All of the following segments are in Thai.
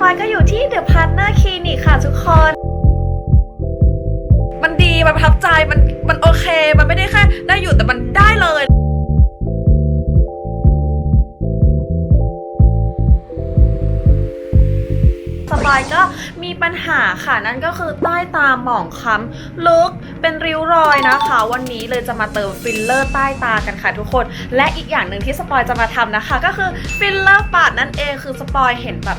ปอยก็อยู่ที่เดอะพาร์ทเนอร์คลินิกค่ะทุกคน มันดี มันประทับใจ มัน มันโอเค มันไม่ได้แค่ได้อยู่แต่มันได้เลยสปายก็มีปัญหาค่ะนั่นก็คือใต้ตาหมองคล้ำลึกเป็นริ้วรอยนะคะ วันนี้เลยจะมาเติมฟิลเลอร์ใต้ตากันค่ะทุกคน และอีกอย่างหนึ่งที่สปอยจะมาทำนะคะ ก็คือฟิลเลอร์ปาดนั่นเองคือสปอยเห็นแบบ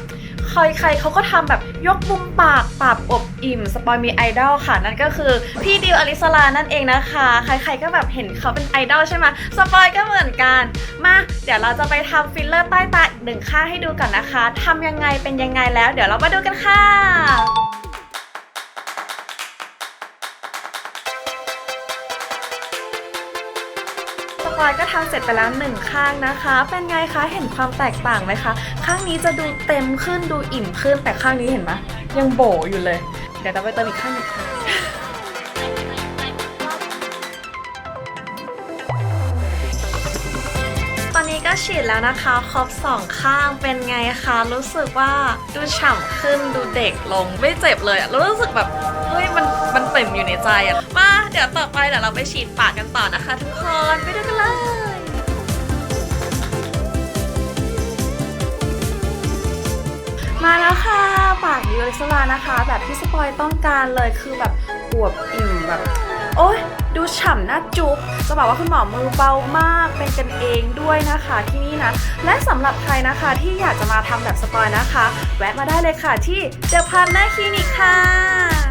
ใครๆเขาก็ทำแบบยกมุมปากปากอบอิ่มสปอยมีไอดอลค่ะ นั่นก็คือพี่ดิวอลิสลานั่นเองนะคะ ใคร ๆก็แบบเห็นเขาเป็นไอดอลใช่ไหมสปอยก็เหมือนกัน มาเดี๋ยวเราจะไปทำฟิลเลอร์ใต้ตาอีกหนึ่งข้างให้ดูกันนะคะทำยังไงเป็นยังไงแล้ว เดี๋ยวเรามาดูกันค่ะ ปอยก็ทำเสร็จไปแล้วหนึ่งข้างนะคะ เป็นไงคะ เห็นความแตกต่างไหมคะ ข้างนี้จะดูเต็มขึ้นดูอิ่มขึ้นแต่ข้างนี้เห็นไหมยังโบอยู่เลย เดี๋ยวเราไปเติมอีกข้างหนึงค่ะ นี้ก็ฉีดแล้วนะคะครบสองข้างเป็นไงคะรู้สึกว่าดูฉ่ำขึ้นดูเด็กลงไม่เจ็บเลยอะรู้สึกแบบเฮ้ยมันมันเต็มอยู่ในใจอะมาเดี๋ยวต่อไปเดี๋ยวเราไปฉีดปากกันต่อนะคะ ทุกคนไปดูกันเลยมาแล้วค่ะ ปากดิวลิสลานะคะ แบบที่สปอยต้องการเลยคือแบบอวบอิ่มแบบ โอ๊ยดูฉ่ำหน้าจุ๊บจะบอกว่าคุณหมอมือเบามากเป็นกันเองด้วยนะคะที่นี่นะ และสำหรับใครนะคะที่อยากจะมาทำแบบสปอยนะคะ แวะมาได้เลยค่ะที่เดอะพาร์ทเนอร์คลินิกค่ะ